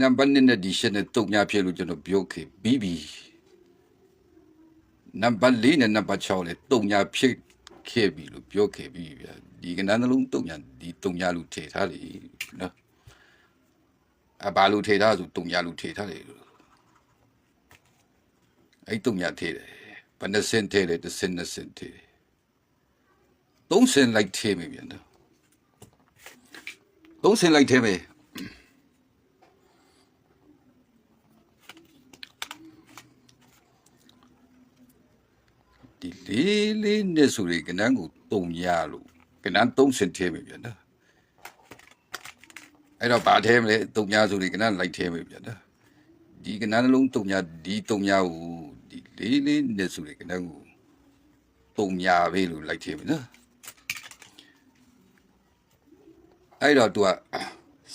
နံပါတ်1နဲ့ဒီရှစ်နဲ့တုံညာဖြစ်လို့ကျွန်တော်ပြောခဲ့ပြီးပြီနံပါတ်4နဲ့နံပါတ်6လည်းတုံညာဖြစ်ခဲ့ပြီလို့ပြောခဲ့ပြီးဗျာဒီကနန်းနှလုံးတုံညာဒီတုံညာလူထည့်ထားလေနော်အဘာလူထည့်ထားဆိုတုံညာလူထည့်ထားလေလို့အဲ့တုံညာထည့်တယ်ဘယ်နှစင်ထည့်တယ်တစ်စင်နှစ်စင်ထည့်တယ်သုံးစင်လိုက်ထည့်မိပြန်တော့သုံးစင်လိုက်ထည့်မယ် ဒီ လေးလေးနဲ့ဆိုရင်ကနန်းကိုတုံရလို့ကနန်းသုံးစင်ထဲပဲဗျာနော်အဲ့တော့ဗာထဲမလဲတုံညာဆိုရင်ကနန်းလိုက်ထဲပဲဗျာနော်ဒီကနန်းနှလုံးတုံညာဒီတုံညာကိုဒီလေးလေးနဲ့ဆိုရင်ကနန်းကိုတုံညာပဲလို့လိုက်ထဲပဲနော်အဲ့တော့ तू က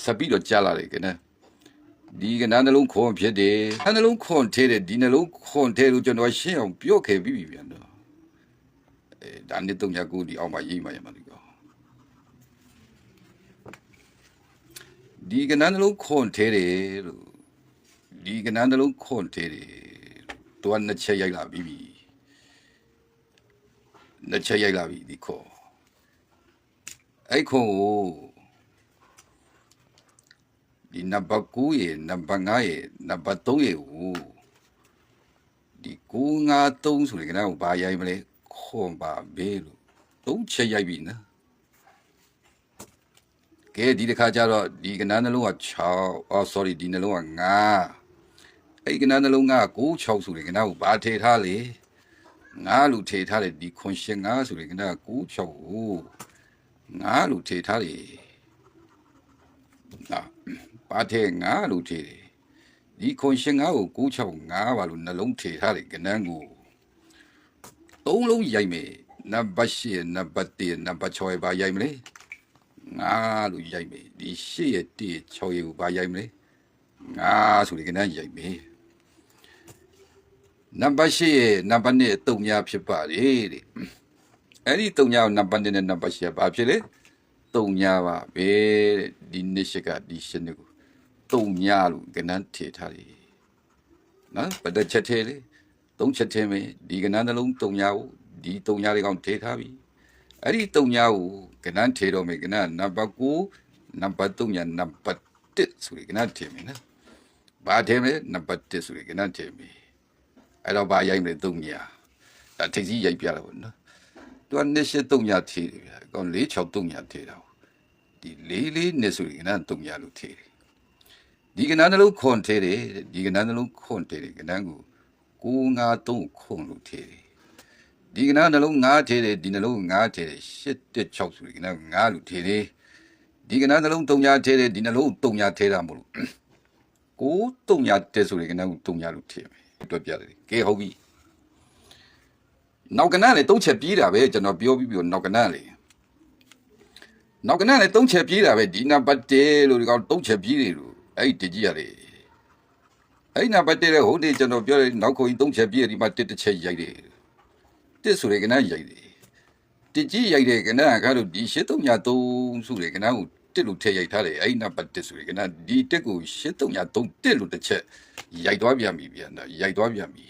စပီတော့ကြားလာတယ်ကနန်းဒီကနန်းနှလုံးခွန်ဖြစ်တယ်နှလုံးခွန်ထဲတယ်ဒီနှလုံးခွန်ထဲလို့ကျွန်တော်ရှင်းအောင်ပြောခဲ့ပြီးပြီဗျာနော်အဲ ဒါနဲ့တုံညာကိုဒီအောင်မရေးမှရမှာလို့ပြောဒီကနန်းနှလုံးခွန်ထဲတယ်လို့ဒီကနန်းနှလုံးခွန်ထဲတယ်သူကနှစ်ချက်ရိုက်လာပြီးပြီနှစ်ချက်ရိုက်လာပြီဒီခေါ်အဲ့ခွန်ကိုဒီနံပါတ်9ရေနံပါတ်9ရေနံပါတ်3ရေကိုဒီ953ဆိုရင်ကနန်းကိုဘာရိုက်မလဲ ခွန်ပါဘေးလို့သုံးချက်ရိုက်ပြီနော်ကဲဒီတစ်ခါကျတော့ဒီကနန်းနှလုံးက6အော် sorry ဒီနှလုံးက9အဲ့ဒီကနန်းနှလုံးက9 6ဆိုတယ်ကနန်းကိုဘာထေထားလေ9လူထေထားတယ်ဒီခွန်ရှင်9ဆိုတယ်ကနန်းက9 6ကို9လူထေထားတယ်နာဘာထေ9လူထေတယ်ဒီခွန်ရှင်9ကို9 6 9ပါလို့နှလုံးထေထားတယ်ကနန်းကို သုံးလုံးရိုက်မယ်နံပါတ်8နံပါတ်1နံပါတ်6ရဲ့ဘာရိုက်မလဲငါလို့ရိုက်မယ်ဒီ8ရဲ့1 6ရဲ့ကိုဘာရိုက်မလဲငါဆိုဒီကနေ့ရိုက်မယ်နံပါတ်8ရဲ့နံပါတ်1တုံညာဖြစ်ပါတယ်တဲ့အဲ့ဒီတုံညာကိုနံပါတ်1နဲ့နံပါတ်8ကဘာဖြစ်လဲတုံညာပါပဲတဲ့ဒီနှစ်ရှစ်ကဒီရှစ်နှစ်ကိုတုံညာလို့ကနန်းထည့်ထားတယ်နော်ဘယ်တစ်ချက်ထဲလဲ သုံးချက်ချင်းပဲဒီကဏ္ဍနှလုံးတုံညာကိုဒီတုံညာလေးကောင်ထေထားပြီအဲ့ဒီတုံညာကိုကဏ္ဍထေတော့မယ်ကဏ္ဍနံပါတ်9နံပါတ်3ညာနံပါတ်1ဆိုရင်ကဏ္ဍထေမယ်နော်ဘာထေမလဲနံပါတ်1ဆိုရင်ကဏ္ဍထေမယ်အဲ့တော့ဘာရိုက်မလဲတုံညာဒါထိပ်စီးရိုက်ပြတာပေါ့နော်သူကနှစ်ရှစ်တုံညာထေတယ်ဗျာအကောင်4 6တုံညာထေတာဒီလေးလေးနှစ်ဆိုရင်ကဏ္ဍတုံညာလို့ထေတယ်ဒီကဏ္ဍနှလုံးခွန်ထေတယ်ဒီကဏ္ဍနှလုံးခွန်ထေတယ်ကဏ္ဍကို ကိုငါသုံးခုံလို့ထည့်တယ်ဒီကနေ့နှလုံးငါထည့်တယ်ဒီနှလုံးငါထည့်တယ်ရှစ်တက်6ဆိုဒီကနေ့ငါလို့ထည့်တယ်ဒီကနေ့နှလုံး3ညာထည့်တယ်ဒီနှလုံး3ညာထည့်တာမဟုတ်လို့ကို3ညာတက်ဆိုဒီကနေ့3ညာလို့ထည့်မယ်တွက်ပြတယ်ကဲဟုတ်ပြီနောက်ကနလေ3ချက်ပြေးတာပဲကျွန်တော်ပြောပြီးပြီးနောက်ကနလေနောက်ကနလေ3ချက်ပြေးတာပဲဒီနံပါတ်1လို့ဒီကောင်3ချက်ပြေးတယ်လို့အဲ့ဒီတကြီးရတယ် အဲ့နာပတ်တဲ့ဟိုဒီကျွန်တော်ပြောတဲ့နောက်ခုံကြီး၃ချက်ပြည့်ဒီမှာတစ်တစ်ချက်ရိုက်တယ်တစ်ဆိုရယ်ကနရိုက်တယ်တစ်ကြီးရိုက်တယ်ကနကတို့ဒီရှစ်သုံးညာ၃ဆိုရယ်ကနကိုတစ်လို့ထည့်ရိုက်ထားတယ်အဲ့နာပတ်တစ်ဆိုရယ်ကနဒီတစ်ကိုရှစ်သုံးညာ၃တစ်လို့တစ်ချက်ရိုက်သွားပြန်ပြီပြန်တော့ရိုက်သွားပြန်ပြီ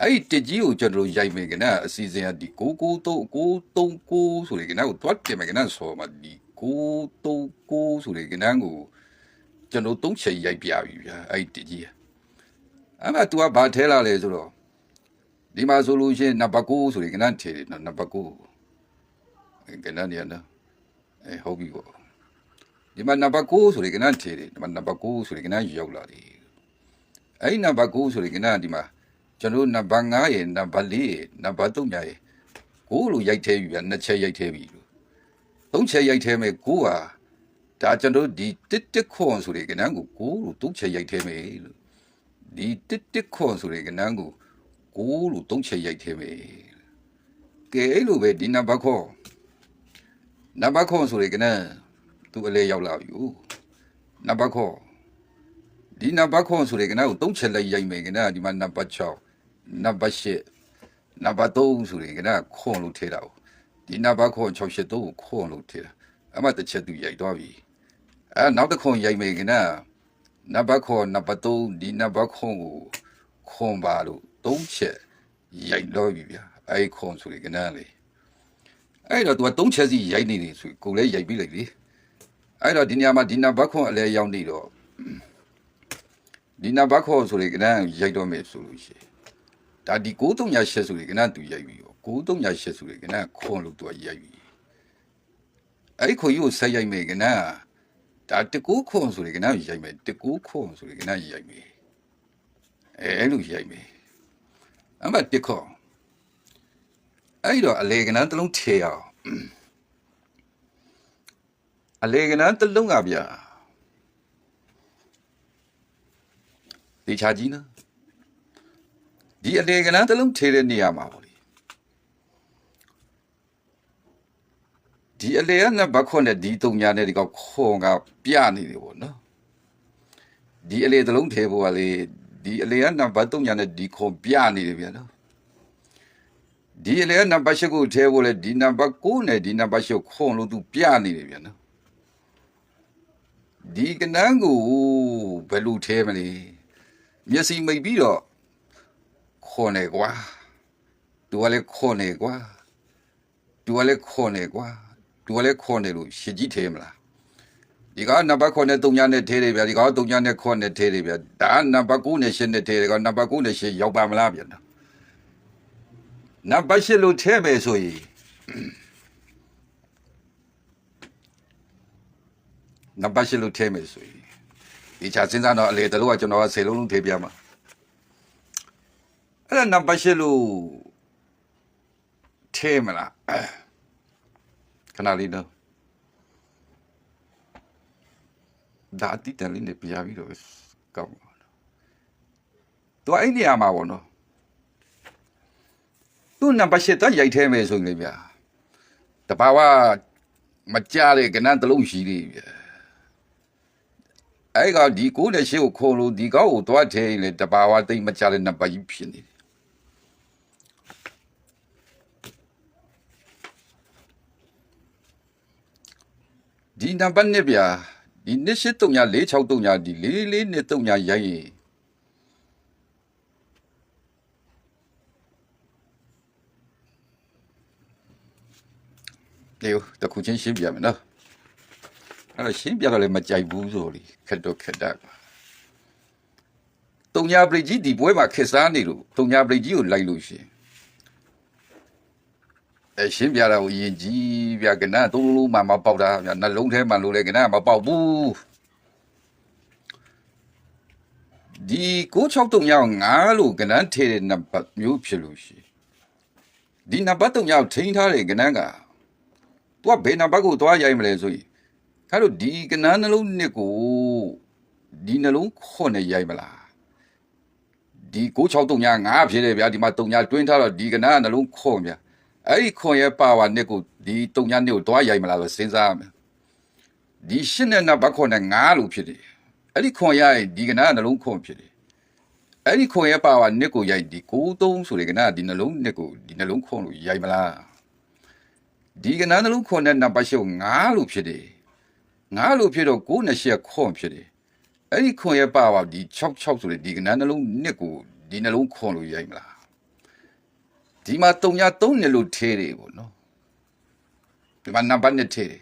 အဲ့ဒီတစ်ကြီးကိုကျွန်တော်ရိုက်မယ်ကနအစီအစဉ်ကဒီ993 939ဆိုရယ်ကနကိုတွတ်တယ်မယ်ကနဆိုမှဒီ939ဆိုရယ်ကနကို ကျွန်တော်သုံးချက်ရိုက်ပြပြီဗျာအဲ့ဒီတကြီးအဲ့မှာ तू ကဘာထဲလာလဲဆိုတော့ဒီမှာဆိုလို့ရှိရင်နံပါတ်9ဆိုရင်ကနန်းထဲတယ်နော်နံပါတ်9ကနန်းနေရနော်အဲဟုတ်ပြီပေါ့ဒီမှာနံပါတ်9ဆိုရင်ကနန်းထဲတယ်ဒီမှာနံပါတ်9ဆိုရင်ကနန်းရောက်လာတယ်အဲ့ဒီနံပါတ်9ဆိုရင်ကနန်းဒီမှာကျွန်တော်နံပါတ်9ရဲ့နံပါတ်4ရဲ့နံပါတ်3ညာရဲ့9လို့ရိုက်ထဲပြီဗျာနှစ်ချက်ရိုက်ထဲပြီလို့သုံးချက်ရိုက်ထဲမဲ့9ဟာ ဒါကျွန်တော်ဒီတစ်တစ်ခွန်ဆိုတဲ့ကဏ္ဍကိုကိုလို့သုံးချက်ရိုက်ထဲမယ်လို့ဒီတစ်တစ်ခွန်ဆိုတဲ့ကဏ္ဍကိုကိုလို့သုံးချက်ရိုက်ထဲမယ်ကဲအဲ့လိုပဲဒီနံပါတ်ခွန်နံပါတ်ခွန်ဆိုတဲ့ကဏ္ဍသူအလဲရောက်လာပြီ哦နံပါတ်ခွန်ဒီနံပါတ်ခွန်ဆိုတဲ့ကဏ္ဍကိုသုံးချက်လိုက်ရိုက်မယ်ကဏ္ဍဒီမှာနံပါတ်6နံပါတ်8နံပါတ်3ဆိုတဲ့ကဏ္ဍခွန်လို့ထဲတာ哦ဒီနံပါတ်ခွန်683ကိုခွန်လို့ထဲတာအမှတစ်ချက်သူရိုက်သွားပြီ အဲနောက်တစ်ခုရိုက်မယ်ကနနံပါတ်ခွန်နံပါတ်3ဒီနံပါတ်ခွန်ကိုခွန်ပါလို့သုံးချက်ရိုက်တော့ပြီဗျာအဲ့ဒီခွန်ဆိုလေကနန်းလေအဲ့တော့ तू ကသုံးချက်စီရိုက်နေတယ်ဆိုကိုလည်းရိုက်ပြီးလိုက်လေအဲ့တော့ဒီနေရာမှာဒီနံပါတ်ခွန်အလဲရောက်နေတော့ဒီနံပါတ်ခွန်ဆိုလေကနန်းရိုက်တော့မယ်ဆိုလို့ရှိရင်ဒါဒီ9388ဆိုလေကနန်းသူရိုက်ပြီးတော့9388ဆိုလေကနန်းခွန်လို့ तू ကရိုက်ပြီးအဲ့ဒီခွန်ကြီးကိုဆက်ရိုက်မယ်ကနန်း ဒါတကူခွန်ဆိုလေကနရိုက်မယ်တကူခွန်ဆိုလေကနရိုက်မယ်အဲအဲ့လိုရိုက်မယ်အမတခွန်အဲ့တော့အလေကနတစ်လုံးထေအောင်အလေကနတစ်လုံးကဗျာဒီချာကြီးနော်ဒီအလေကနတစ်လုံးထေတဲ့နေရာမှာပေါ့လေ ဒီအလေကနဘခွန်နဲ့ဒီတုံညာနဲ့ဒီကောက်ခွန်ကပြနေတယ်ပေါ့နော်ဒီအလေတစ်လုံးထေဖို့ကလေဒီအလေကနဘတုံညာနဲ့ဒီခွန်ပြနေတယ်ဗျာနော်ဒီအလေကနဘရှိကိုထဲဖို့လေဒီနံပါတ်9နဲ့ဒီနံပါတ်ရှိခွန်လို့သူပြနေတယ်ဗျာနော်ဒီကနန်းကိုဘယ်လိုထဲမလဲမျက်စိမိတ်ပြီးတော့ခွန်နေကွာသူကလည်းခွန်နေကွာသူကလည်းခွန်နေကွာ သူကလည်းခွန်နေလို့ရှစ်ကြီးထဲမလားဒီကနံပါတ်9နဲ့3ညနဲ့ထဲတယ်ဗျာဒီက3ညနဲ့9နဲ့ထဲတယ်ဗျာဒါနံပါတ်9နဲ့10နဲ့ထဲတယ်ကနံပါတ်9နဲ့10ရောက်ပါမလားဗျာနော်နံပါတ်10လို့ထဲမယ်ဆိုရင်နံပါတ်10လို့ထဲမယ်ဆိုရင်ဒီချာစဉ်းစားတော့အလေတလို့ကကျွန်တော်က10လုံးလုံးထဲပြမှာအဲ့ဒါနံပါတ်10လို့ထဲမလား ခဏလေးတော့ဒါအတိတ်တန်လေးနဲ့ပြပြီးတော့ကောင်းပါတော့သူအဲ့နေရာမှာပေါ့နော်သူနံပါတ်10တော့ရိုက်ထဲမယ်ဆိုရင်လေဗျာတဘာဝမကြတဲ့ကနန်းတစ်လုံးရှိသေးဗျာအဲ့ကဒီကိုနဲ့ရှေ့ကိုခုံလို့ဒီကောက်ကိုသွားထဲရင်လေတဘာဝတိတ်မကြတဲ့နံပါတ်ကြီးဖြစ်နေတယ် ဒီနံပါတ်နှစ်ဗျာဒီနှစ်ရှိတုံညာ46တုံညာဒီလေးလေးနှစ်တုံညာရိုက်ရင်လေတခုချင်းရှင်းပြမယ်နော်အဲ့တော့ရှင်းပြတော့လည်းမကြိုက်ဘူးဆိုလीခက်တော့ခက်တတ်ပါတုံညာပရိကြီးဒီပွဲမှာခက်စားနေလို့တုံညာပရိကြီးကိုလိုက်လို့ရှရင် အဲရှင်းပြတာကိုအရင်ကြီးဗျာကနန်းသုံးလုံးမှမပေါက်တာဗျာနှလုံးထဲမှလို့လေကနန်းမပေါက်ဘူးဒီ96တုံညာငါလို့ကနန်းထဲတဲ့နံပါတ်မျိုးဖြစ်လို့ရှိရင်ဒီနံပါတ်တုံညာကိုထိန်းထားတဲ့ကနန်းကသူကဘယ်နံပါတ်ကိုသွားရိုက်မလဲဆိုရင်ခါတို့ဒီကနန်းနှလုံးနှစ်ကိုဒီနှလုံးခွနဲ့ရိုက်မလားဒီ96တုံညာငါဖြစ်တယ်ဗျာဒီမှာတုံညာတွင်းထားတော့ဒီကနန်းကနှလုံးခွဗျာ အဲ့ဒီခွန်ရဲ့ပါဝါနှစ်ကိုဒီတုံညာနှစ်ကိုတွားရိုက်မလားဆိုစဉ်းစားရမယ်ဒီရှင်းတဲ့နံပါတ်ခွန်နဲ့9လို့ဖြစ်တယ်အဲ့ဒီခွန်ရရင်ဒီကနာကနှလုံးခွန်ဖြစ်တယ်အဲ့ဒီခွန်ရဲ့ပါဝါနှစ်ကိုရိုက်ဒီ93ဆိုတဲ့ကနာဒီနှလုံးနှစ်ကိုဒီနှလုံးခွန်လို့ရိုက်မလားဒီကနာနှလုံးခွန်တဲ့နံပါတ်ရှုပ်9လို့ဖြစ်တယ်9လို့ဖြစ်တော့9နဲ့8ခွန်ဖြစ်တယ်အဲ့ဒီခွန်ရဲ့ပါဝါဒီ66ဆိုတဲ့ဒီကနာနှလုံးနှစ်ကိုဒီနှလုံးခွန်လို့ရိုက်မလား ဒီမှာ3ည3နှစ်လို့ထဲတယ်ပေါ့နော်ဒီမှာနံပါတ်1ထဲတယ်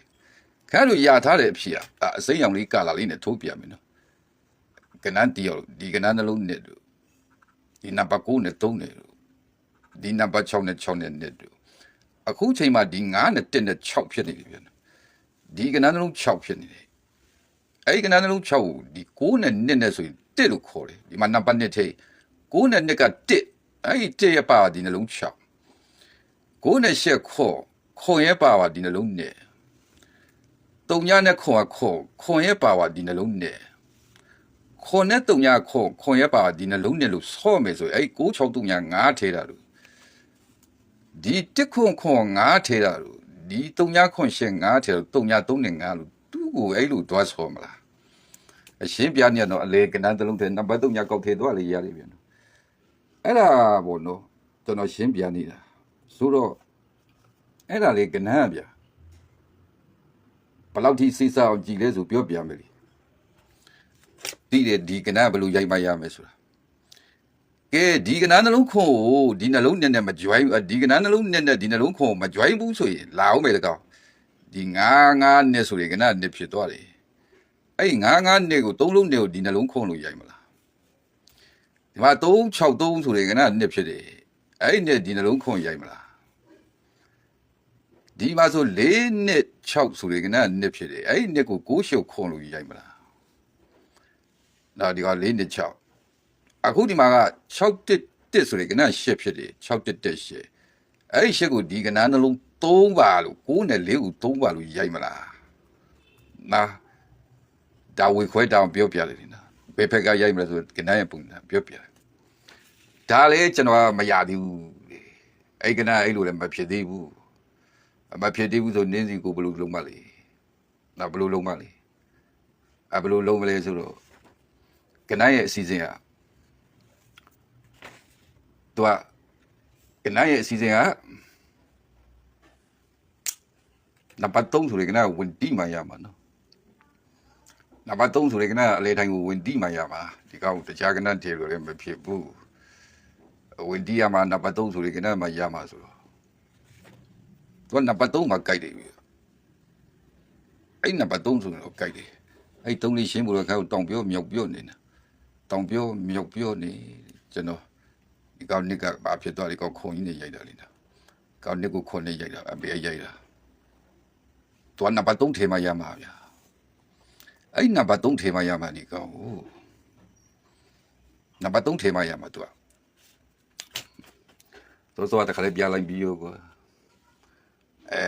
ခင်ဗျားတို့ရထားတဲ့အဖြစ်อ่ะအစိမ်းရောင်လေးကာလာလေးနဲ့ထိုးပြမယ်နော်ကနန်းတီယောဒီကနန်းနှလုံးနဲ့တို့ဒီနံပါတ်9နဲ့3နဲ့တို့ဒီနံပါတ်6နဲ့6နဲ့နဲ့တို့အခုချိန်မှာဒီ9နဲ့1နဲ့6ဖြစ်နေပြီဗျာဒီကနန်းနှလုံး6ဖြစ်နေတယ်အဲ့ဒီကနန်းနှလုံး6ကိုဒီ9နဲ့1နဲ့ဆိုရင်1လို့ခေါ်တယ်ဒီမှာနံပါတ်1ထဲ9နဲ့1က1 အဲ့ဒီ1ရပါဒီနှလုံး6 9နဲ့8ခေါ်ခေါ်ရပါပါဒီနှလုံးနဲ့တုံညနဲ့ခွန်ကခွန်ခွန်ရဲ့ပါဝါဒီနှလုံးနဲ့ခွန်နဲ့တုံညခွန်ခွန်ရဲ့ပါဝါဒီနှလုံးနဲ့လို့ဆော့မယ်ဆိုရင်အဲ့96တုံည9ထဲတာလို့ဒီတစ်ခွန်ခွန်9ထဲတာလို့ဒီတုံညခွန်ရှင်9ထဲလို့တုံည3နဲ့9လို့သူ့ကိုအဲ့လိုတွားဆော့မလားအရှင်းပြနေတော့အလေကနန်းတလုံးထဲနံပါတ်3ညကောက်ထဲတော့လေရလိမ့်ပြန်တော့ အဲ့ဒါဘောနော်ကျွန်တော်ရှင်းပြနေတာဆိုတော့အဲ့ဒါလေကနန်းဗျာဘယ်လောက်ထိစိတ်ဆောက်ကြည်လဲဆိုပြောပြမယ်လေသိတယ်ဒီကနာဘယ်လိုရိုက်မှရမယ်ဆိုတာကဲဒီကနာနှလုံးခွန်ကိုဒီနှလုံးနဲ့နဲ့မကြွိုင်းဒီကနာနှလုံးနဲ့နဲ့ဒီနှလုံးခွန်ကိုမကြွိုင်းဘူးဆိုရင်လာအောင်မယ်တကောင်ဒီငါးငါးနဲ့ဆိုရင်ကနာနှစ်ဖြစ်သွားတယ်အဲ့ငါးငါးနှစ်ကိုသုံးလုံးနဲ့ကိုဒီနှလုံးခွန်လို့ရိုက်မလား ဒီမှာ363ဆိုရင်ကနာနှစ်ဖြစ်တယ်အဲ့နဲ့ဒီနှလုံးခွန်ရိုက်မလားဒီမှာဆို4နှစ်6ဆိုရင်ကနာနှစ်ဖြစ်တယ်အဲ့နှစ်ကို6ရှုပ်ခွန်လို့ရိုက်မလားနော်ဒီက4နှစ်6အခုဒီမှာက6တစ်တစ်ဆိုရင်ကနရှစ်ဖြစ်တယ်6တစ်တစ်ရှစ်အဲ့ဒီရှစ်ကိုဒီကနနှလုံး3ပါလို့9နဲ့4ကို3ပါလို့ရိုက်မလားနာဒါဝေခွဲတောင်ပြောပြတယ်နော်ဘယ်ဖက်ကရိုက်မလဲဆိုကနရဲ့ပုံစံပြောပြတယ် ဒါလည်းကျွန်တော်ကမရသေးဘူးအဲ့ကနအဲ့လိုလည်းမဖြစ်သေးဘူးမဖြစ်သေးဘူးဆိုနင်းစီကိုဘယ်လိုလုံးမလဲနော်ဘယ်လိုလုံးမလဲအဘယ်လိုလုံးမလဲဆိုတော့ကနရဲ့အစီအစဉ်ကသူကကနရဲ့အစီအစဉ်ကနံပါတ်3ဆိုရင်ကနဝင်တိမှရမှာနော်နံပါတ်3ဆိုရင်ကနအလေတိုင်းကိုဝင်တိမှရမှာဒီကောင်တခြားကနတေလို့လည်းမဖြစ်ဘူး ဝင်တိရမှာနံပါတ်3ဆိုရင်ကနမှရမှာဆိုတော့သူကနံပါတ်3မှာကြိုက်တယ်ပြီအဲ့နံပါတ်3ဆိုရင်တော့ကြိုက်တယ်အဲ့3လေးရှင်းဖို့တော့ကောက်တောင်ပြောမြောက်ပြောနေတာတောင်ပြောမြောက်ပြောနေကျွန်တော်ဒီကောင်နစ်ကဘာဖြစ်သွားဒီကောင်ခုံကြီးနေရိုက်တာလေနော်ကောင်နစ်ကိုခုံနေရိုက်တာအဘေးရိုက်တာတွန်းနံပါတ်3ထဲမှာရမှာဗျာအဲ့နံပါတ်3ထဲမှာရမှာဒီကောင်ဟိုနံပါတ်3ထဲမှာရမှာသူက တော့တော့တခါလေးပြလိုက်ပြီးရောကွာအဲ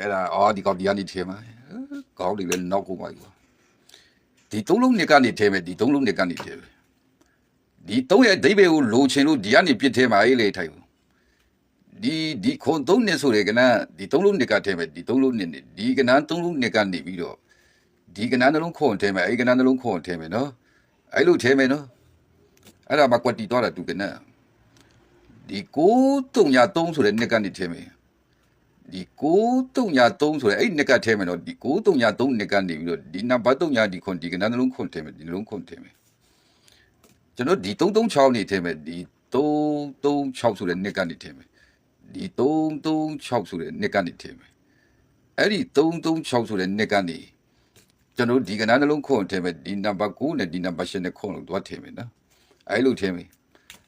အဲ့ဒါအော်ဒီကောင်ဒီကနေထဲမှာကောင်းတယ်လေနောက်ကိုပါကွာဒီသုံးလုံးနှစ်ကနေထဲမယ်ဒီသုံးလုံးနှစ်ကနေထဲမယ်ဒီသုံးရဲ့အဓိပ္ပာယ်ကိုလိုချင်လို့ဒီကနေပြစ်ထဲမှာအေးလေထိုင်ဘူးဒီဒီခွန်သုံးနှစ်ဆိုရယ်ကနဒီသုံးလုံးနှစ်ကထဲမှာဒီသုံးလုံးနှစ်နှစ်ဒီကနသုံးလုံးနှစ်ကနေပြီးတော့ဒီကနနှလုံးခွန်ထဲမှာအေးကနနှလုံးခွန်ထဲမှာနော်အဲ့လိုထဲမှာနော်အဲ့ဒါမှကွက်တီတော့တာသူကန ဒီ9303ဆိုတဲ့နှစ်ကနေထဲမှာဒီ9303ဆိုတဲ့အဲ့နှစ်ကထဲမှာနော်ဒီ9303နှစ်ကနေပြီးတော့ဒီနံပါတ်3ဒီခွန်ဒီကနနှလုံးခွန်ထဲမှာဒီနှလုံးခွန်ထဲမှာကျွန်တော်ဒီ336နေထည့်မယ်ဒီ336ဆိုတဲ့နှစ်ကနေထည့်မယ်ဒီ336ဆိုတဲ့နှစ်ကနေထည့်မယ်အဲ့ဒီ336ဆိုတဲ့နှစ်ကနေကျွန်တော်ဒီကဏ္ဍနှလုံးခွန်ထည့်မယ်ဒီနံပါတ်9နဲ့ဒီနံပါတ်10နဲ့ခွန်လို့သွားထည့်မယ်နော်အဲ့လိုထည့်မယ်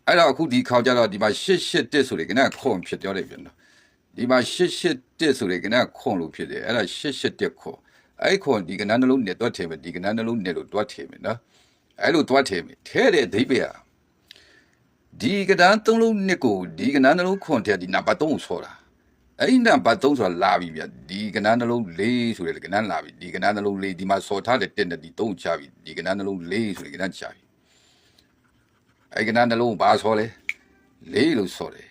အဲ့တော့အခုဒီခေါင်းကြတော့ဒီမှာ881ဆိုတဲ့ကဏ္ဍခွန်ဖြစ်ပြောတယ်ပြန်နော်ဒီမှာ881ဆိုတဲ့ကဏ္ဍခွန်လို့ဖြစ်တယ်အဲ့ဒါ881ခွန်အဲ့ခွန်ဒီကဏ္ဍနှလုံးနဲ့သွားထည့်မယ်ဒီကဏ္ဍနှလုံးနဲ့လို့သွားထည့်မယ်နော်အဲ့လိုသွားထဲမယ်ထဲတဲ့အဓိပ္ပာယ်ဟာဒီကဏ္ဍသုံးလုံးနှစ်ကိုဒီကဏ္ဍနှလုံးခွန်ထဲဒီနံပါတ်3ကိုဆောတာအဲ့ဒီနံပါတ်3ဆိုတာလာပြီဗျဒီကဏ္ဍနှလုံး4ဆိုတဲ့ကဏ္ဍလာပြီဒီကဏ္ဍနှလုံး4ဒီမှာဆောထားတဲ့တက်နဲ့ဒီ3ချပြီဒီကဏ္ဍနှလုံး4ဆိုတဲ့ကဏ္ဍချပြီ အဲ့ကဏ္ဍနှလုံးဘာဆောလဲ4လို့ဆောတယ်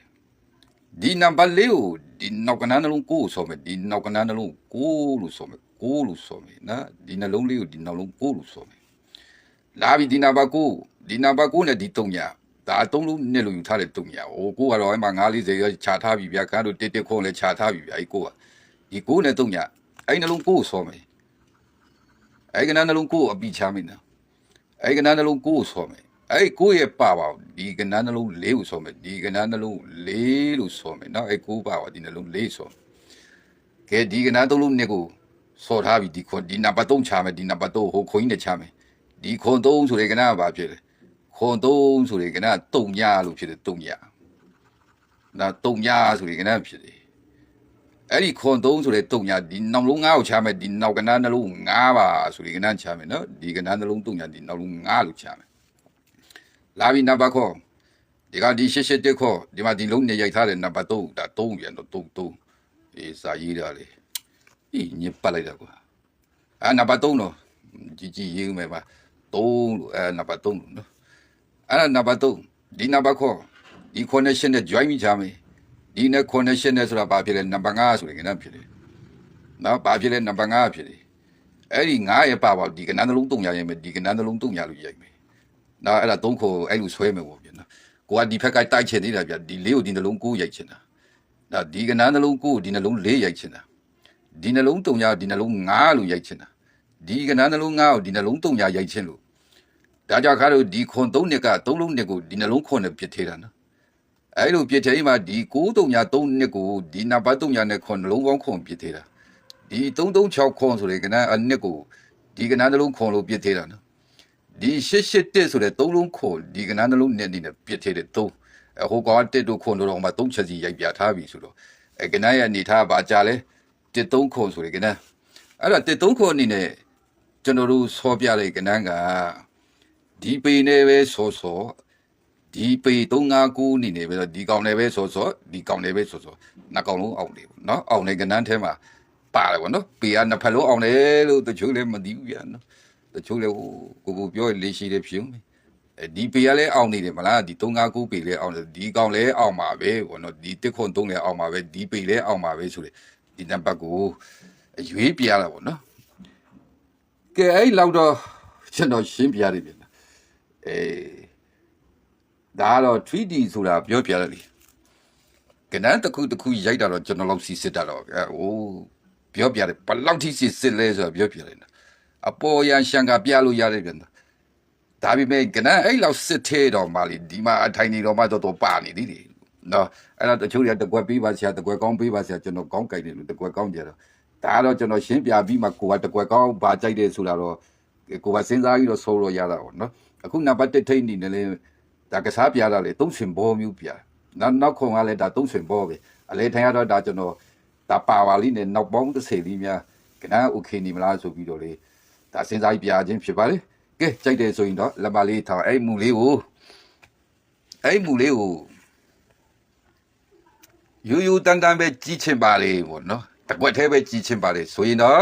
ဒီနံပါတ်4ကိုဒီနောက်ကဏ္ဍနှလုံး9ကိုဆောမယ်ဒီနောက်ကဏ္ဍနှလုံး9လို့ဆောမယ်9လို့ဆောမယ်နော်ဒီနှလုံးလေးကိုဒီနှလုံး9လို့ဆောမယ်လာပြီဒီနံပါတ်9ဒီနံပါတ်9နဲ့ဒီ3ညာဒါအသုံးလုံးနဲ့လို့ယူထားတဲ့3ညာဟိုကိုကတော့အဲ့မှာ940ရောခြာထားပြီဗျာခါတို့တစ်တစ်ခွန်လည်းခြာထားပြီဗျာအဲ့ကိုကဒီ9နဲ့3ညာအဲ့နှလုံး9ကိုစောမယ်အဲ့ကနနှလုံး9ကိုအပိချမယ်နော်အဲ့ကနနှလုံး9ကိုစောမယ် အဲ့9ရဲ့ပါပါဒီကနနှလုံး4ကိုစောမယ်ဒီကနနှလုံး4လို့စောမယ်နော်အဲ့9ပါပါဒီနှလုံး4စောကဲဒီကနသုံးလုံးနှစ်ကိုစောထားပြီဒီခွန်ဒီနံပါတ်3ချမယ်ဒီနံပါတ်3ဟိုခွန်ကြီးနဲ့ချမယ်ဒီခွန်သုံးဆိုတဲ့ကဏ္ဍကဘာဖြစ်လဲခွန်သုံးဆိုတဲ့ကဏ္ဍတုံညာလို့ဖြစ်တယ်တုံညာဒါတုံညာဆိုတဲ့ကဏ္ဍဖြစ်တယ်အဲ့ဒီခွန်သုံးဆိုတဲ့တုံညာဒီနောက်လုံးငါးကိုချမယ်ဒီနောက်ကဏ္ဍနှလုံးငါးပါဆိုတဲ့ကဏ္ဍချမယ်နော်ဒီကဏ္ဍနှလုံးတုံညာဒီနောက်လုံးငါးလို့ချမယ် လာပြီနံပါတ်ခေါ်ဒီကဒီရှစ်ရှစ်တက်ခေါ်ဒီမှာဒီလုံးနေရိုက်ထားတဲ့နံပါတ်3ဒါ3ပြန်တော့3 3အေးစာရေးတာလေအေးညစ်ပတ်လိုက်တာကွာအာနံပါတ်3တော့ကြီးကြီးရေးမယ်ပါ3လို့အဲနံပါတ်3လို့နော်အဲ့ဒါနံပါတ်3ဒီနံပါတ်ခေါ်ဒီ connection နဲ့ join မိချမယ်ဒီနဲ့ connection နဲ့ဆိုတာဘာဖြစ်လဲနံပါတ်5ဆိုရင်ကနဖြစ်တယ်နော်ဘာဖြစ်လဲနံပါတ်5ဖြစ်တယ်အဲ့ဒီ9ရဲ့ပါပါဒီကနန်းနှလုံး3ရရင်မယ်ဒီကနန်းနှလုံး3ရလို့ရိုက်မယ် နော်အဲ့ဒါ3ခေါ်အဲ့လိုဆွဲမယ်ပေါ့ဗျာနော်ကိုကဒီဖက်ကတိုက်ချင်နေတာဗျာဒီလေးကိုဒီနှလုံး9ရိုက်ချင်တာဒါဒီကနန်းနှလုံး9ကိုဒီနှလုံး4ရိုက်ချင်တာဒီနှလုံး3ရဒီနှလုံး5လို့ရိုက်ချင်တာဒီကဏ္ဍနှလုံးငါးကိုဒီနှလုံးတုံညာရိုက်ချင်းလို့ဒါကြောင့်ခါတို့ဒီခွန်သုံးနှစ်ကသုံးလုံးနှစ်ကိုဒီနှလုံးခွန်နဲ့ပြစ်သေးတာနော်အဲ့လိုပြစ်သေးမှဒီ9 3ညာ3နှစ်ကိုဒီနံပါတ်3ညာနဲ့ခွန်နှလုံးပေါင်းခွန်ပြစ်သေးတာဒီ336ခွန်ဆိုတဲ့ကဏ္ဍအနှစ်ကိုဒီကဏ္ဍနှလုံးခွန်လို့ပြစ်သေးတာနော် ဒီ881ဆိုတဲ့သုံးလုံးခွန်ဒီကဏ္ဍနှလုံးနဲ့ဒီနဲ့ပြစ်သေးတယ်3အဟိုကောင်တက်တို့ခွန်တို့တော့မှ3ချက်စီရိုက်ပြထားပြီဆိုတော့အဲကဏ္ဍရဲ့အနေထားပါကြလဲတစ်3ခွန်ဆိုတဲ့ကဏ္ဍအဲ့တော့တစ်3ခွန်အနေနဲ့ကျွန်တော်တို့ဆောပြတဲ့ကဏ္ဍကဒီပေနဲ့ပဲဆောဆောဒီပေ359အနေနဲ့ပဲဆိုဒီကောင်နဲ့ပဲဆောဆောဒီကောင်နဲ့ပဲဆောဆောနှစ်ကောင်လုံးအောင်တယ်ပေါ့နော်အောင်တဲ့ကဏ္ဍထဲမှာပါတယ်ပေါ့နော်ပေကနှစ်ဖက်လုံးအောင်တယ်လို့တချို့လည်းမသိဘူးဗျာနော် တချို့လည်းဟိုကိုကိုပြောရင်လေးရှိတယ်ဖြစ်ဦးမယ်အဲဒီပေကလည်းအောင်နေတယ်မလားဒီ359ပေလည်းအောင်တယ်ဒီကောင်လည်းအောင်ပါပဲပေါ့နော်ဒီတစ်ခွန်3လည်းအောင်ပါပဲဒီပေလည်းအောင်ပါပဲဆိုတယ်ဒီနံပါတ်ကိုအရွေးပြရတာပေါ့နော်ကဲအဲ့လောက်တော့ကျွန်တော်ရှင်းပြရတယ်ဗျာအေးဒါကတော့ 3D ဆိုတာပြောပြရတယ်လေကနန်းတစ်ခုတစ်ခုရိုက်တာတော့ကျွန်တော်လောက်စီစစ်တာတော့အဲဟိုးပြောပြတယ်ဘယ်လောက်ထိစစ်စစ်လဲဆိုတာပြောပြတယ်နော် အပေါ်ရန်ရှန်ကပြလို့ရတယ်ပြန်ဒါပေမဲ့ကနန်းအဲ့လောက်စစ်သေးတော့မှလေဒီမှာအထိုင်နေတော့မှတော့တော့ပါနေသေးတယ်နော်အဲ့တော့တချို့ရတကွက်ပေးပါဆရာတကွက်ကောင်းပေးပါဆရာကျွန်တော်ကောင်းကြိုက်တယ်လို့တကွက်ကောင်းကြတော့ဒါကတော့ကျွန်တော်ရှင်းပြပြီးမှကိုကတကွက်ကောင်းဘာကြိုက်တယ်ဆိုတာတော့ကိုကစဉ်းစားပြီးတော့ဆိုးလို့ရတာပေါ့နော် အခုနံပါတ်1ထိတ်နေတယ်လေဒါကစားပြတာလေသုံးဆွင်ဘောမျိုးပြနောက်နောက်ခုံကလည်းဒါသုံးဆွင်ဘောပဲအလဲထိုင်ရတော့ဒါကျွန်တော်ဒါပါဝါလေးနဲ့နောက်ပေါင်း30လေးများကနန်းโอเคနေမလားဆိုပြီးတော့လေ ဒါစဉ်းစားပြခြင်းဖြစ်ပါလေကဲကြိုက်တယ်ဆိုရင်တော့လက်မလေးထောင်အဲ့မူလေးကိုအဲ့မူလေးကိုယူယူတန်တန်ပဲကြီးချင်ပါလေပေါ့နော်တကွက်သေးပဲကြီးချင်ပါလေဆိုရင်တော့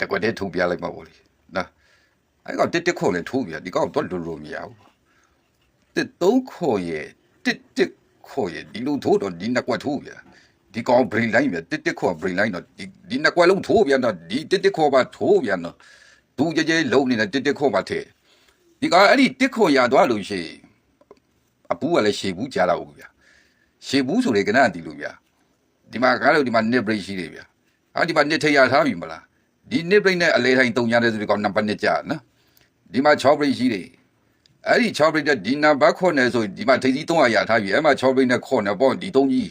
တကွက်သေးထုံပြလိုက်မှာပေါ့လေနော်အဲ့ကောင်တစ်တစ်ခွန်နဲ့ထိုးပြဒီကောင်တော့လွတ်လို့မရဘူးတစ်သုံးခွန်ရဲ့တစ်တစ်ခွန်ရဲ့ဒီလိုထိုးတော့ဒီနှစ်ကွက်ထိုးပြ ဒီကောင် brain line ပြတစ်တစ်ခွန် brain line တော့ဒီဒီနှစ်ကွက်လုံးထိုးပြန်တော့ဒီတစ်တစ်ခွန်ပါထိုးပြန်တော့သူကြဲကြဲလုံးနေတဲ့တစ်တစ်ခွန်ပါထဲဒီကောင်အဲ့ဒီတစ်ခွန်ရသွားလို့ရှိရင်အပူကလည်းရှေဘူးကြားတော့ဘူးဗျာရှေဘူးဆိုလေကနန်းတီလို့ဗျာဒီမှာကားလို့ဒီမှာ nip break ရှိတယ်ဗျာဟာဒီမှာ nip ထရထားပြီမလားဒီ nip break နဲ့အလဲတိုင်းတုံညာတဲ့ဆိုဒီကောင်နံပါတ်1ကြာနော်ဒီမှာ6 break ရှိတယ်အဲ့ဒီ6 break တဲ့ဒီနံပါတ်ခွန်နဲ့ဆိုဒီမှာထိပ်ကြီး300ရထားပြီအဲ့မှာ6 break နဲ့ခွန်နဲ့ပေါ့ဒီ3ကြီး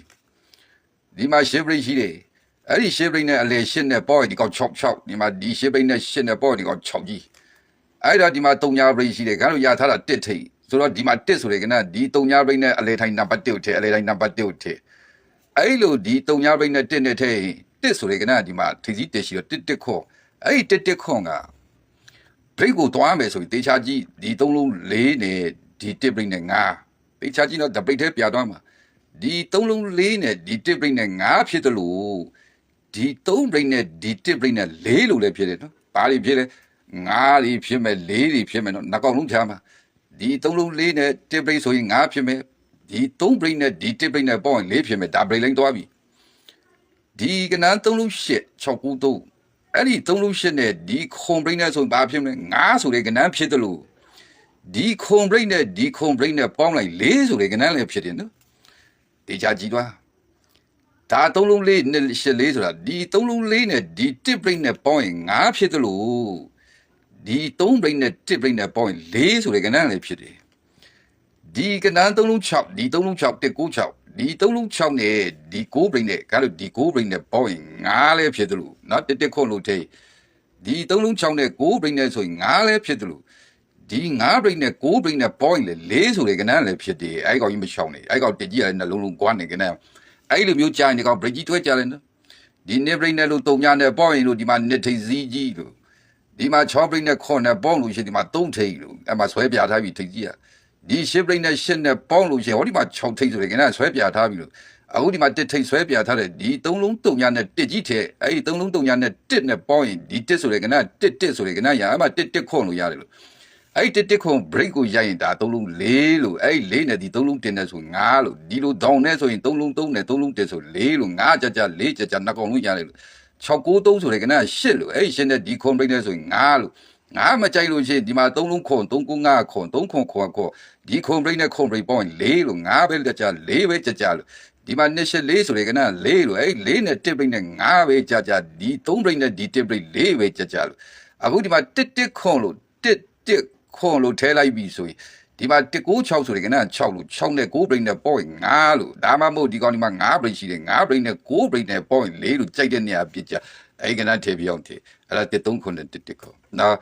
ဒီမှာ10 break ရှိတယ်အဲ့ဒီ10 break နဲ့အလေ8နဲ့ပေါ့ဒီကောင်6 6ဒီမှာဒီ10 break နဲ့8နဲ့ပေါ့ဒီကောင်6ကြီးအဲ့ဒါဒီမှာ3 break ရှိတယ်ခါလို့ရထားတာ1ထိပ်ဆိုတော့ဒီမှာ1ဆိုတယ်ကနဒီ3 break နဲ့အလေထိုင်နံပါတ်1ကိုထည့်အလေထိုင်နံပါတ်1ကိုထည့်အဲ့လိုဒီ3 break နဲ့1နဲ့ထည့်1ဆိုတယ်ကနဒီမှာထိပ်ကြီး1ရှိတော့1 1ခွန်အဲ့ဒီ1 1ခွန်က break ကိုတွားမယ်ဆိုရင်တေချာကြီးဒီသုံးလုံး၄နဲ့ဒီ tip break နဲ့5တေချာကြီးတော့ the break ထဲပြသွားမှာ ဒီသုံးလုံး၄နဲ့ဒီ tip break နဲ့5ဖြစ်တယ်လို့ဒီ3 break နဲ့ဒီ tip break နဲ့4လို့လည်းဖြစ်တယ်နော်ဘာတွေဖြစ်လဲ5တွေဖြစ်မယ်4တွေဖြစ်မယ်နော်နှစ်ကောင်လုံးချာမှာဒီသုံးလုံး၄နဲ့ tip break ဆိုရင်5ဖြစ်မယ်ဒီ3 break နဲ့ဒီ tip break နဲ့ပေါ့ရင်4ဖြစ်မယ်ဒါ break လိုင်းသွားပြီဒီကနန်း3လုံး8 6 9 3အဲ့ဒီသုံးလုံးရှစ်နဲ့ဒီခွန်ဘရိတ်နဲ့ဆိုဘာဖြစ်မလဲငါဆိုတဲ့ကဏ္ဍဖြစ်တယ်လို့ဒီခွန်ဘရိတ်နဲ့ဒီခွန်ဘရိတ်နဲ့ပေါင်းလိုက်လေးဆိုတဲ့ကဏ္ဍလည်းဖြစ်တယ်နော် တေချာကြည့်သွားဒါသုံးလုံးလေးနဲ့ရှစ်လေးဆိုတာဒီသုံးလုံးလေးနဲ့ဒီတစ်ဘရိတ်နဲ့ပေါင်းရင်ငါဖြစ်တယ်လို့ဒီသုံးဘရိတ်နဲ့တစ်ဘရိတ်နဲ့ပေါင်းရင်လေးဆိုတဲ့ကဏ္ဍလည်းဖြစ်တယ်ဒီကဏ္ဍသုံးလုံး6ဒီသုံးလုံး6တက်9 6ဒီသုံးလုံး6နဲ့ဒီ9 brain နဲ့ကဲလို့ဒီ9 brain နဲ့ပေါင်းရင်9လဲဖြစ်တယ်လို့เนาะတက်တက်ခွန်လို့ထိဒီသုံးလုံး6နဲ့9 brain နဲ့ဆိုရင်9လဲဖြစ်တယ်လို့ ဒီ9 brain နဲ့9 brain နဲ့ပေါင်းရင်လေ4ဆိုတဲ့ကဏ္ဍလည်းဖြစ်တယ်အဲ့ကောင်ကြီးမရှောင်နေအဲ့ကောင်တက်ကြီးရတယ်နှလုံးလုံးကွာနေကဏ္ဍအဲ့လိုမျိုးကြာရင်ဒီကောင် break ကြီးတွဲကြတယ်နော်ဒီ net brain နဲ့လို့တုံညာနဲ့ပေါင်းရင်လို့ဒီမှာ net ထိပ်စည်းကြီးလို့ဒီမှာ6 brain နဲ့ခွန်နဲ့ပေါင်းလို့ရှိရင်ဒီမှာ3ထိပ်လို့အဲ့မှာဆွဲပြထားပြီးထိပ်ကြီးอ่ะဒီရှစ်ဘရိတ်နဲ့ရှစ်နဲ့ပေါင်းလို့ရှိရင်ဟောဒီမှာ6ထိပ်ဆိုတယ်ခင်ဗျာဆွဲပြထားပြီလို့အခုဒီမှာတစ်ထိပ်ဆွဲပြထားတယ်ဒီသုံးလုံးတုံညာနဲ့တစ်ကြီးထဲအဲ့ဒီသုံးလုံးတုံညာနဲ့တစ်နဲ့ပေါင်းရင်ဒီတစ်ဆိုတယ်ခင်ဗျာတစ်တစ်ဆိုတယ်ခင်ဗျာရာအမှတစ်တစ်ခွန်လို့ရတယ်လို့ အဲ့ဒီတစ်တစ်ခွန် break ကိုရိုက်ရင်ဒါသုံးလုံး၄လို့အဲ့ဒီ၄နဲ့ဒီသုံးလုံးတင်နဲ့ဆို5လို့ဒီလိုဒေါင်နဲ့ဆိုရင်သုံးလုံး3နဲ့သုံးလုံး1ဆို4လို့5ကြကြ4ကြကြနှစ်ကောင်လုံးရတယ်လို့693ဆိုတယ်ခင်ဗျာ8လို့အဲ့ဒီ8နဲ့ဒီခွန် break နဲ့ဆိုရင်5လို့ငါမကြိုက်လို့ရှိရင်ဒီမှာ3လုံးခွန်3ကု5ခွန်3ခွန်ခွန်ခွန်ဒီခွန်ဘရိတ်နဲ့ခွန်ဘရိတ်ပေါင်း4လို့5ပဲကြကြ4ပဲကြကြလို့ဒီမှာနှစ်ရှစ်4ဆိုရင်ကန4လို့အဲ့4နဲ့1ဘရိတ်နဲ့5ပဲကြကြဒီ3ဘရိတ်နဲ့ဒီ1ဘရိတ်4ပဲကြကြလို့အခုဒီမှာ1 1ခွန်လို့1တစ် ခွန်လို့ထဲလိုက်ပြီဆိုရင်ဒီမှာ196ဆိုရင်ကန6လို့6နဲ့9 brain နဲ့ point 5လို့ဒါမှမဟုတ်ဒီကောင်ဒီမှာ9 brain ရှိတယ်9 brain နဲ့9 brain နဲ့ point 4လို့ကြိုက်တဲ့နေရာပြစ်ကြအဲ့ကနထည့်ပြအောင်ထည့်အဲ့ဒါ139နဲ့1တစ်ခွန်နော်